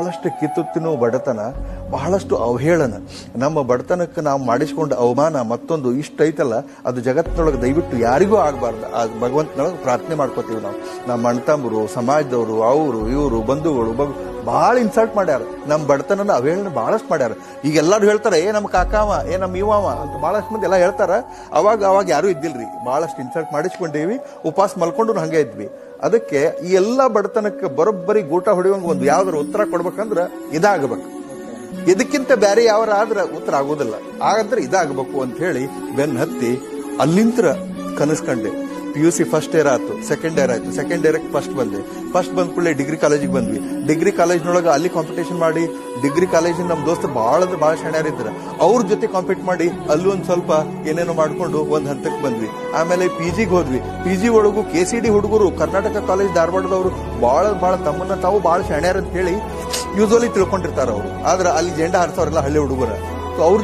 ಬಹಳಷ್ಟು ಕಿತ್ತುತ್ತಿನೋ ಬಡತನ, ಬಹಳಷ್ಟು ಅವಹೇಳನ. ನಮ್ಮ ಬಡತನಕ್ಕೆ ನಾವು ಮಾಡಿಸಿಕೊಂಡ ಅವಮಾನ ಮತ್ತೊಂದು ಇಷ್ಟ ಐತಲ್ಲ, ಅದು ಜಗತ್ತಿನೊಳಗೆ ದಯವಿಟ್ಟು ಯಾರಿಗೂ ಆಗಬಾರ್ದು. ಆ ಭಗವಂತನೊಳಗೆ ಪ್ರಾರ್ಥನೆ ಮಾಡ್ಕೋತೀವಿ ನಾವು. ನಮ್ಮ ಅಣ್ತಂಬರು ಸಮಾಜದವರು, ಅವರು, ಇವರು, ಬಂಧುಗಳು ಭಾಳ ಇನ್ಸಲ್ಟ್ ಮಾಡ್ಯಾರ. ನಮ್ಮ ಬಡತನನ ಅವೇಳನ ಬಹಳಷ್ಟು ಮಾಡ್ಯಾರ. ಈಗ ಎಲ್ಲಾರು ಹೇಳ್ತಾರೆ, ಏ ನಮ್ಮ ಕಾಕಾವ, ಏ ನಮ್ಮ ಇವಾವ ಅಂತ ಬಹಳಷ್ಟು ಮಂದಿ ಎಲ್ಲ ಹೇಳ್ತಾರ. ಅವಾಗ ಅವಾಗ ಯಾರೂ ಇದ್ದಿಲ್ರಿ. ಬಹಳಷ್ಟು ಇನ್ಸಲ್ಟ್ ಮಾಡಿಸ್ಕೊಂಡೇವಿ. ಉಪವಾಸ ಮಲ್ಕೊಂಡು ಹಂಗೆ ಇದ್ವಿ. ಅದಕ್ಕೆ ಈ ಎಲ್ಲ ಬಡತನಕ್ಕೆ ಬರೋಬ್ಬರಿ ಗೂಟ ಹೊಡೆಯುವಂಗ ಒಂದು ಯಾವ್ದಾರು ಉತ್ತರ ಕೊಡ್ಬೇಕಂದ್ರ ಇದಾಗಬೇಕು. ಇದಕ್ಕಿಂತ ಬೇರೆ ಯಾವ್ರ ಆದ್ರ ಉತ್ತರ ಆಗೋದಿಲ್ಲ. ಹಾಗಂದ್ರೆ ಇದಾಗಬೇಕು ಅಂತ ಹೇಳಿ ಬೆನ್ ಹತ್ತಿ ಅಲ್ಲಿಂತ್ರ ಕನಸ್ಕಂಡೆ. P U C first year ಆಯ್ತು ಸೆಕೆಂಡ್ ಇಯರ್ ಆಯ್ತು. ಸೆಕೆಂಡ್ ಇಯರ್ ಫಸ್ಟ್ ಬಂದೆ ಫಸ್ಟ್ ಬಂದ ಕೂಡಲೇ ಡಿಗ್ರಿ ಕಾಲೇಜಿಗೆ ಬಂದ್ವಿ. ಡಿಗ್ರಿ ಕಾಲೇಜ್ನೊಳಗೆ ಅಲ್ಲಿ ಕಾಂಪಿಟೇಷನ್ ಮಾಡಿ ಡಿಗ್ರಿ ಕಾಲೇಜಿನ ನಮ್ಮ ದೋಸ್ತ ಭಾಳ ಅಂದ್ರೆ ಭಾಳ ಇದ್ರು. ಅವ್ರ ಜೊತೆ ಕಾಂಪೀಟ್ ಮಾಡಿ ಅಲ್ಲೂ ಒಂದು ಸ್ವಲ್ಪ ಏನೇನೋ ಮಾಡ್ಕೊಂಡು ಒಂದು ಹಂತಕ್ಕೆ ಬಂದ್ವಿ. ಆಮೇಲೆ ಪಿ ಜಿಗೆ ಹೋದ್ವಿ. ಪಿ ಜಿ ಒಳಗೂ ಕೆ ಸಿ ಡಿ ಹುಡುಗರು, ಕರ್ನಾಟಕ ಕಾಲೇಜ್ ಧಾರವಾಡದವರು ಭಾಳ ಭಾಳ, ತಮ್ಮನ್ನ ತಾವು ಭಾಳ ಶಾಣ್ಯಾರ ಅಂತ ಹೇಳಿ ಯೂಸ್ವಲಿ ತಿಳ್ಕೊಂಡಿರ್ತಾರೆ ಅವರು. ಆದ್ರೆ ಅಲ್ಲಿ ಜೆಂಡಾ ಹಾರಿಸೋರೆಲ್ಲ ಹಳ್ಳಿ ಹುಡುಗರ. ಸೊ ಅವ್ರ